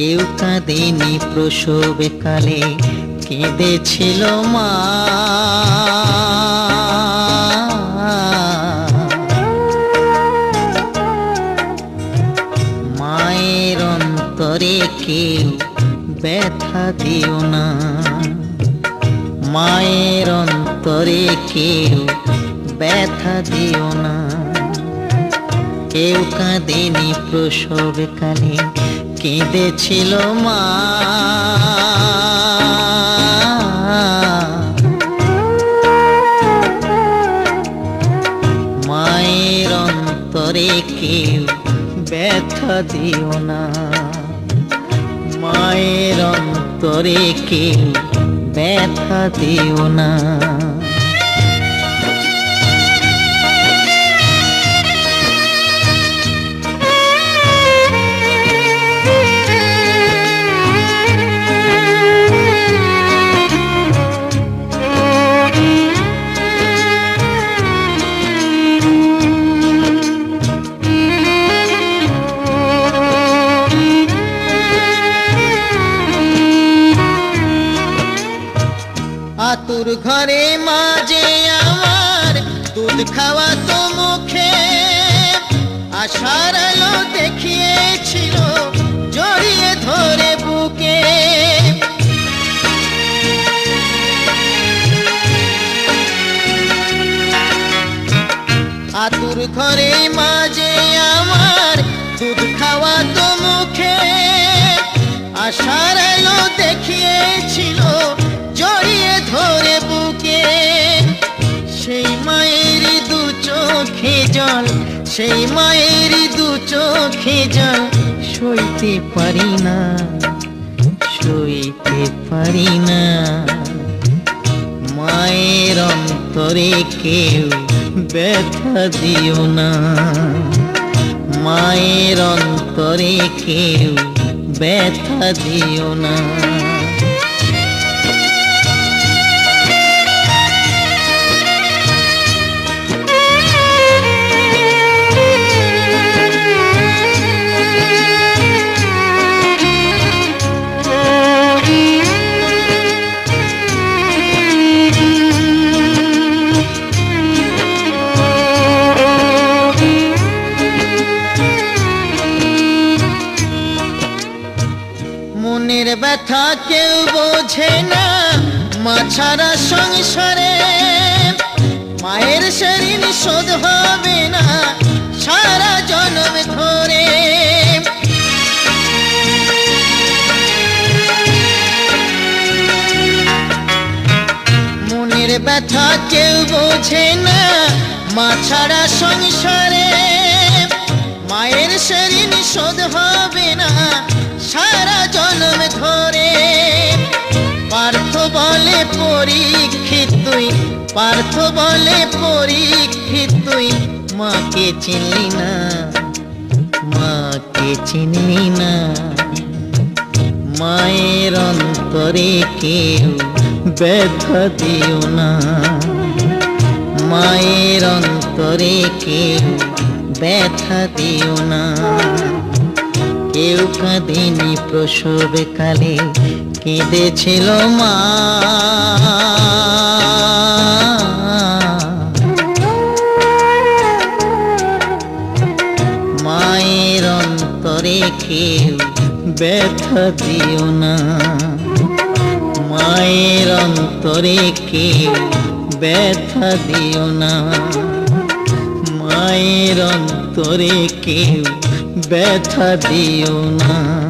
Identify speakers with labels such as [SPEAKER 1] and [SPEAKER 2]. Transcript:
[SPEAKER 1] কেউ কাঁদেনি প্রসবে কালে, কেঁদেছিল মা। মায়ের অন্তরে কেউ ব্যথা দিও না। মায়ের অন্তরে কেউ ব্যথা দিও না। কেউ কাঁদেনি প্রসব কালে কেঁদেছিল মা। মায়ের অন্তরে কেউ ব্যথা দিও না। মায়ের অন্তরে কেউ ব্যথা দিও না। আতুর ঘরে মাঝে আমার দুধ খাওয়া তো মুখে। আশার আলো দেখিয়েছিল জড়িয়ে ধরে বুকে। আতুর ঘরে মাঝে আমার দুধ খাওয়া তো মুখে। আশার জল, সেই মায়ের দু চোখে জল। সইতে পারি না, সইতে পারি না। মায়ের অন্তরে কেউ ব্যথা দিও না। মায়ের অন্তরে কেউ ব্যথা দিও না। মনের ব্যথা কেউ বোঝে না। মা ছাড়া সংসারে মায়ের শরীর শোধ হবে না। সারা জন্ম ধরে মনের ব্যথা কেউ বোঝে না। মা ছাড়া সংসারে মায়ের শরীর শোধ হবে না। পরীক্ষিত তুই, পার্থ বলে পরীক্ষিত তুই। মাকে চিনলি না, মাকে চিনলি না। মায়ের অন্তরে কেউ ব্যথা দিও না। মায়ের অন্তরে কেউ ব্যথা দিও না। কেউ কাঁদেনি প্রসব কালে, কেঁদেছিল মা। কেউ ব্যথা দিও না। মায়ের অন্তরে কেউ ব্যথা দিও না। মায়ের অন্তরে কেউ ব্যথা দিও না।